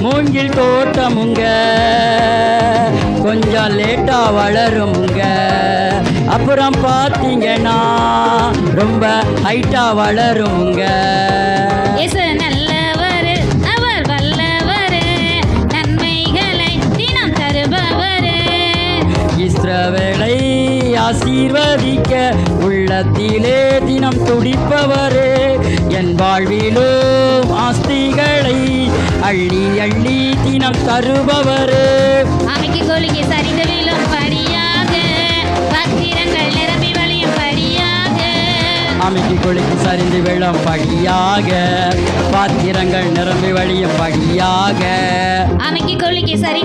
மூங்கில் தோட்டமுங்க. கொஞ்சம் லேட்டா வளருங்க. அப்புறம் பார்த்தீங்கன்னா ரொம்ப ஹைட்டா வளருமுங்க நல்லவர் அவர் வல்லவர். நன்மைகளை தினம் தருபவர். இஸ்ரவேலை ஆசீர்வதிக்க உள்ளத்திலே தினம் துடிப்பவரே. என் வாழ்விலும் ஆஸ்தி அள்ளி அள்ளி தினம் தருபவரே. அமைக்கு கொலுக்கி சரிந்து விழும் படியாக பத்திரங்கள் நிரம்பி வழியும் படியாக. அமைக்கு குளிக்கு சரிந்து விழும் படியாக பாத்திரங்கள் நிரம்பி வழியும் படியாக. அமைக்கு கொலுக்கி சரி